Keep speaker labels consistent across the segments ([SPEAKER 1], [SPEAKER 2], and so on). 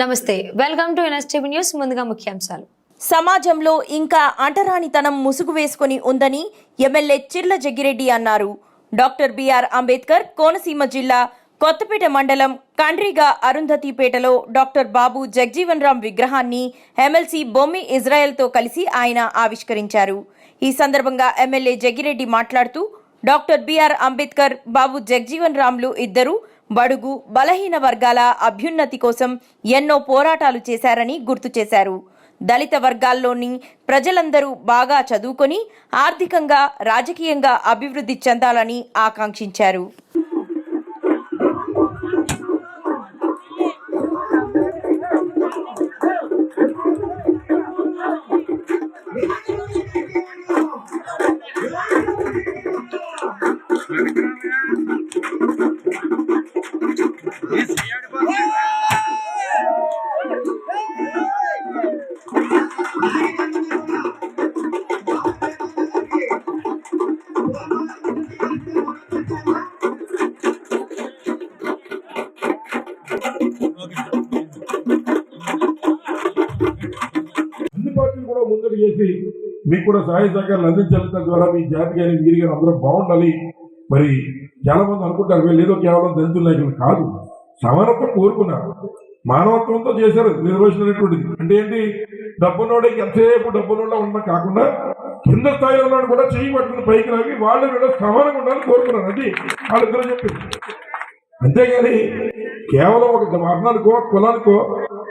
[SPEAKER 1] నమస్తే welcome to NSTV news ముందుగా ముఖ్యాంశాలు.
[SPEAKER 2] సమాజంలో ఇంకా అంటరానితనం ముసుగు వేసుకొని ఉందని ఎమ్మెల్యే చిర్ల జగ్గిరెడ్డి అన్నారు. డాక్టర్ బిఆర్ అంబేద్కర్ కోనసీమ జిల్లా కొత్తపేట మండలం కండ్రిగా అరుంధతిపేటలో డాక్టర్ బాబు జగ్జీవన్ రామ్ విగ్రహాన్ని ఎమ్మెల్సీ బొమ్మి ఇజ్రాయెల్తో కలిసి ఆయన ఆవిష్కరించారు. ఈ సందర్భంగా ఎమ్మెల్యే జగ్గిరెడ్డి మాట్లాడుతూ డాక్టర్ బిఆర్ అంబేద్కర్ బాబు జగ్జీవన్ రామ్లు ఇద్దరు బడుగు బలహీన వర్గాల అభ్యున్నతి కోసం ఎన్నో పోరాటాలు చేశారని గుర్తు చేశారు. దళిత వర్గాల్లోని ప్రజలందరూ బాగా చదువుకొని ఆర్థికంగా రాజకీయంగా అభివృద్ధి చెందాలని ఆకాంక్షించారు.
[SPEAKER 3] ముందడు చేసి మీకు కూడా సహాయ సహకారాలు అందించాలి తద్వారా మీ జాతి కానీ మీరు కానీ అందరూ బాగుండాలి. మరి చాలా మంది అనుకుంటారు వీళ్ళు కేవలం దళితుల నాయకులు కాదు. సమానత్వం కోరుకున్నారు. మానవత్వంతో చేశారు రిజర్వేషన్ అనేటువంటిది అంటే ఏంటి? డబ్బున్నోడికి ఎంతసేపు డబ్బున్నోళ్ళ ఉండడం కాకుండా కింద స్థాయిలో కూడా చెయ్యి పట్టుకుని పైకి రావి వాళ్ళు కూడా సమానంగా ఉండాలని కోరుకున్నారు. అది వాళ్ళిద్దరూ చెప్పింది. అంతేగాని కేవలం ఒక వర్ణానికో కులానికో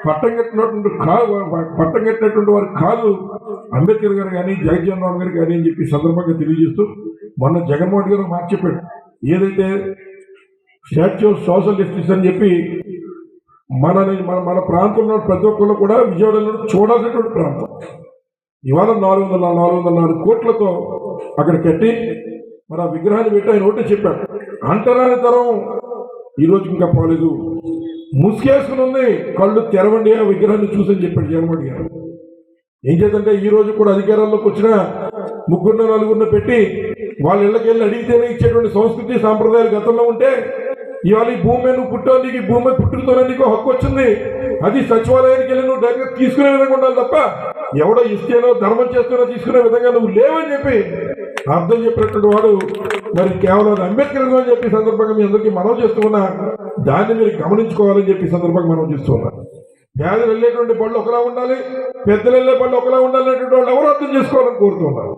[SPEAKER 3] పట్టం కట్టినటువంటి కాదు పట్టం కట్టినటువంటి వారు కాదు అంబేద్కర్ గారు కానీ జగజ్జీవన్ రామ్ గారు కానీ అని చెప్పి సందర్భంగా తెలియజేస్తూ మొన్న జగన్మోహన్ గారు మాట చెప్పాడు. ఏదైతే స్టాచ్యూ ఆఫ్ సోషల్ జస్టిస్ అని చెప్పి మన మన మన ప్రాంతంలో ప్రతి ఒక్కళ్ళు కూడా విజయవాడలో చూడాల్సినటువంటి ప్రాంతం. ఇవాళ నాలుగు వందల నాలుగు వందల నాలుగు కోట్లతో అక్కడ కట్టి మరి ఆ విగ్రహాన్ని పెట్టి ఆయన ఒకటే చెప్పాడు. అంటరాని తరం ఈ రోజు ఇంకా పోలేదు. ముసుగేసుకుని ఉంది కళ్ళు తెరవండి ఆ విగ్రహాన్ని చూసని చెప్పాడు జగన్మోహన్ గారు. ఏం చేద్దంటే ఈ రోజు కూడా అధికారంలోకి వచ్చిన ముగ్గురున్న నలుగురిని పెట్టి వాళ్ళ ఇళ్ళకి వెళ్ళి అడిగితేనే ఇచ్చేటువంటి సంస్కృతి సాంప్రదాయాలు గతంలో ఉంటే ఇవాళ ఈ భూమి మీద నువ్వు పుట్టావు నీకు ఈ భూమి మీద పుట్టుకతోనే నీకు హక్కు వచ్చింది. అది సచివాలయానికి వెళ్ళి నువ్వు డైరెక్ట్ తీసుకునే విధంగా ఉండాలి తప్ప ఎవడో ఇస్తేనో ధర్మం చేస్తేనో తీసుకునే విధంగా నువ్వు లేవని చెప్పి అర్థం చెప్పినటువంటి వాడు మరి కేవలం అంబేద్కర్ అని చెప్పి సందర్భంగా మీ అందరికీ మనం చేస్తున్నా దాన్ని మీరు గమనించుకోవాలని చెప్పి సందర్భంగా మనం చూస్తున్నాం. పేదలు వెళ్ళేటువంటి బళ్ళు ఒకలా ఉండాలి పెద్దలు వెళ్ళే బళ్ళు ఒకలా ఉండాలి అనేటువంటి వాళ్ళు ఎవరు అర్థం చేసుకోవాలని కోరుతున్నారు.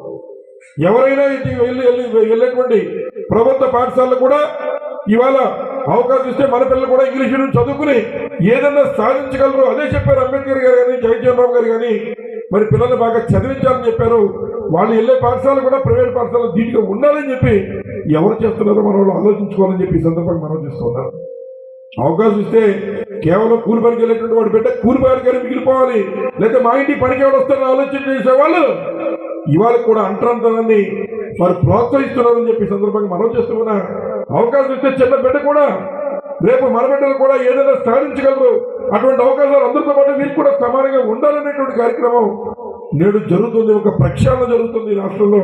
[SPEAKER 3] ఎవరైనా వెళ్ళి వెళ్ళి వెళ్ళేటువంటి ప్రభుత్వ పాఠశాలలు కూడా ఇవాళ అవకాశం ఇస్తే మన పిల్లలు కూడా ఇంగ్లీష్ మీడియం చదువుకుని ఏదన్నా సాధించగలరు. అదే చెప్పారు అంబేద్కర్ గారు కానీ జగజ్జీవన్ రామ్ గారు కానీ మరి పిల్లల్ని బాగా చదివించాలని చెప్పారు. వాళ్ళు వెళ్ళే పాఠశాల కూడా ప్రైవేట్ పాఠశాలలు దీనిగా ఉండాలని చెప్పి ఎవరు చేస్తున్నారో మన వాళ్ళు ఆలోచించుకోవాలని చెప్పి ఈ సందర్భంగా మనం చేస్తున్నారు అవకాశం ఇస్తే కేవలం కూలి పనికి వెళ్ళేటువంటి వాడు పెట్టే కూలి పనికి మిగిలిపోవాలి. లేకపోతే మా ఇంటి పనికి ఎవరు వస్తారని ఆలోచన చేసేవాళ్ళు ఇవాళ కూడా అంటరంతరాన్ని వారు ప్రోత్సహిస్తున్నారని చెప్పి సందర్భంగా మనం చేస్తున్నా అవకాశం ఇస్తే చిన్న బిడ్డ కూడా రేపు మన బిడ్డలు కూడా ఏదైనా సాధించగలరు. అటువంటి అవకాశాలు అందరితో పాటు మీరు కూడా సమానంగా ఉండాలనేటువంటి కార్యక్రమం నేడు జరుగుతుంది. ఒక ప్రక్షాళన జరుగుతుంది రాష్ట్రంలో.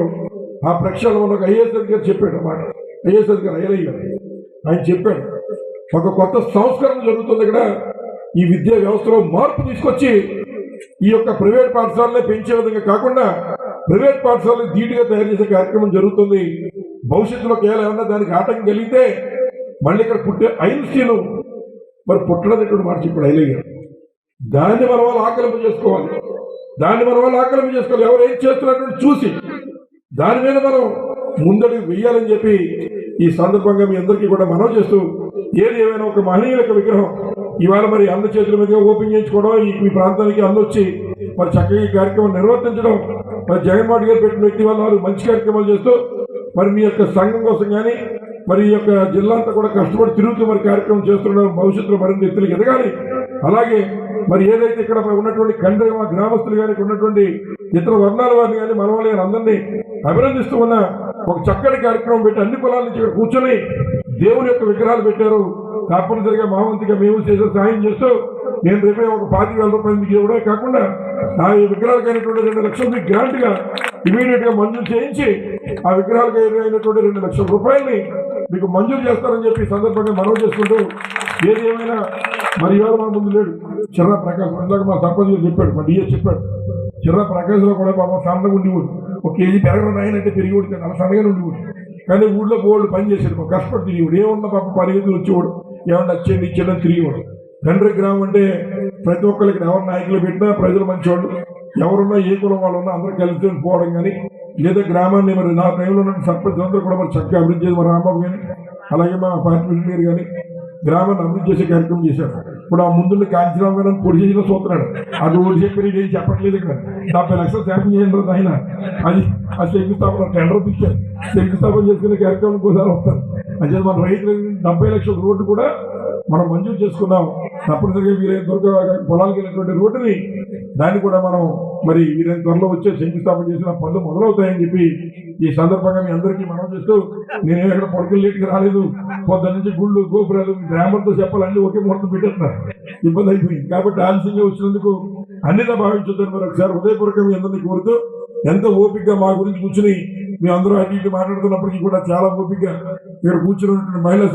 [SPEAKER 3] ఆ ప్రక్షాళన ఒక ఐఏఎస్ అధికారి చెప్పాడు అన్నమాట. ఐఏఎస్ అధికారి ఐఎల్ఐ ఆయన చెప్పాడు. ఒక కొత్త సంస్కరణ జరుగుతుంది ఇక్కడ. ఈ విద్యా వ్యవస్థలో మార్పు తీసుకొచ్చి ఈ యొక్క ప్రైవేట్ పాఠశాలనే పెంచే విధంగా కాకుండా ప్రైవేట్ పాఠశాలను ధీటుగా తయారు చేసే కార్యక్రమం జరుగుతుంది. భవిష్యత్తులో కేవలం ఏమన్నా దానికి ఆటంకం కలిగితే మళ్ళీ ఇక్కడ పుట్టే ఐన్స్టీన్ మరి పుట్టడనేటువంటి మాట చెప్పాడు ఐలయ్య గారు. దాన్ని మన వాళ్ళు ఆకలింపు చేసుకోవాలి. దాన్ని మన వాళ్ళు ఆకలింపు చేసుకోవాలి. ఎవరు ఏం చేస్తున్నటువంటి చూసి దాని మీద మనం ముందడుగు వెయ్యాలని చెప్పి ఈ సందర్భంగా మీ అందరికీ కూడా మనవి చేస్తూ ఏది ఏమైనా ఒక మహనీయుల యొక్క విగ్రహం ఇవాళ మరి అన్న చేతుల మీదుగా ఓపెన్ చేయించుకోవడం ఈ మీ ప్రాంతానికి అందొచ్చి మరి చక్కగా ఈ కార్యక్రమం నిర్వర్తించడం మరి జగన్మోహన్ గారు పెట్టిన వ్యక్తి వల్ల వారు మంచి కార్యక్రమాలు చేస్తూ మరి మీ యొక్క సంఘం కోసం కానీ మరి ఈ యొక్క జిల్లా అంతా కూడా కష్టపడి తిరుగుతూ మరి కార్యక్రమం చేస్తున్న భవిష్యత్తులో మరింత ఎత్తులకు ఎదగాలి. అలాగే మరి ఏదైతే ఇక్కడ ఉన్నటువంటి కండ్రి గ్రామస్తులు కానీ ఉన్నటువంటి ఇతర వర్ణాల వారిని కానీ మన వాళ్ళని కానీ అందరినీ అభినందిస్తూ ఉన్న ఒక చక్కటి కార్యక్రమం పెట్టి అన్ని కులాల నుంచి ఇక్కడ కూర్చొని దేవుని యొక్క విగ్రహాలు పెట్టారు. తప్పనిసరిగా మహావంతిగా మేము చేసే సహాయం చేస్తూ నేను రేపే ఒక పాతి వేల రూపాయలు మీకు ఇవ్వడమే కాకుండా ఆ ఈ విగ్రహాలకు అయినటువంటి రెండు లక్షలు మీకు గ్రాంట్గా ఇమీడియట్గా మంజూరు చేయించి ఆ విగ్రహాలకు అయినటువంటి రెండు లక్షల రూపాయల్ని మీకు మంజూరు చేస్తారని చెప్పి సందర్భంగా మనవి చేసుకుంటూ ఏది ఏమైనా మరి ఎవరు మన ముందు లేడు. చిన్న ప్రకాశం ఇందాక మా సర్పంచ్ చెప్పాడు మా డిఎస్ చెప్పాడు. చిన్న ప్రకాశంలో కూడా పాపం సన్నగా ఉండేవాడు ఒక కేజీ పెరగడం నాయనంటే పెరిగివాడు కదా అలా సన్నగానే ఉండేవాడు కానీ ఊళ్ళో బోల్డ్ పని చేసేవాడు కష్టపడి తిరిగివాడు. ఏమన్నా పాప పరిగెత్తులు వచ్చేవాడు. ఏమన్నా వచ్చేది ఇచ్చేదని తిరిగివాడు. తండ్రి గ్రామం అంటే ప్రతి ఒక్కరికి ఎవరు నాయకులు పెట్టినా ప్రజలు మంచివాళ్ళు. ఎవరున్నా ఏ కులం వాళ్ళు ఉన్నా అందరూ కలిసి పోవడం కానీ లేదా గ్రామాన్ని మరి నా టైంలో ఉన్న సర్పంచ్ అందరూ కూడా మరి చక్కగా అభివృద్ధి చేసి మా రాంబాబు కానీ అలాగే మా పార్టీ మీరు కానీ గ్రామాన్ని అభివృద్ధి చేసే కార్యక్రమం చేశారు. ఇప్పుడు ఆ ముందు కాంచీరామ్ గారు పొడి చేసిన చూస్తున్నాడు అది ఓడి చెప్పి నేను చెప్పట్లేదు ఇక్కడ. డెబ్బై లక్షలు శాంక్షన్ చేయండి రోజు ఆయన అది ఆ శంకుస్థాపన టెండర్ పిచ్చారు శంకుస్థాపన చేసుకునే కార్యక్రమం ఒకసారి వస్తారు. అంటే మన రైతులు డెబ్బై లక్షల రోడ్డు కూడా మనం మంజూరు చేసుకున్నాం. తప్పనిసరిగా వీరైన దొరక పొలాలకు వెళ్ళినటువంటి రోడ్డుని దాన్ని కూడా మనం మరి వీరైన త్వరలో వచ్చే శంకుస్థాపన చేసిన పనులు మొదలవుతాయని చెప్పి ఈ సందర్భంగా మీ అందరికీ మనం చేస్తూ నేను ఎక్కడ పడుకుని లేట్కి రాలేదు. పొద్దున్న నుంచి గుళ్ళు గోపురాలు గ్రామర్తో చెప్పాలని ఒకే ముహూర్తం పెట్టేస్తున్నారు. ఇబ్బంది అయిపోయింది. కాబట్టి ఆలస్యంగా వచ్చినందుకు అన్నిగా భావించొద్దని మరి ఒకసారి హృదయపూర్వకంగా మీ అందరినీ కోరుతూ ఎంత ఓపికగా మా గురించి కూర్చుని మీ అందరూ అన్నింటి ఇటు మాట్లాడుతున్నప్పటికీ కూడా చాలా ఓపికగా ఇక్కడ కూర్చున్నటువంటి మహిళా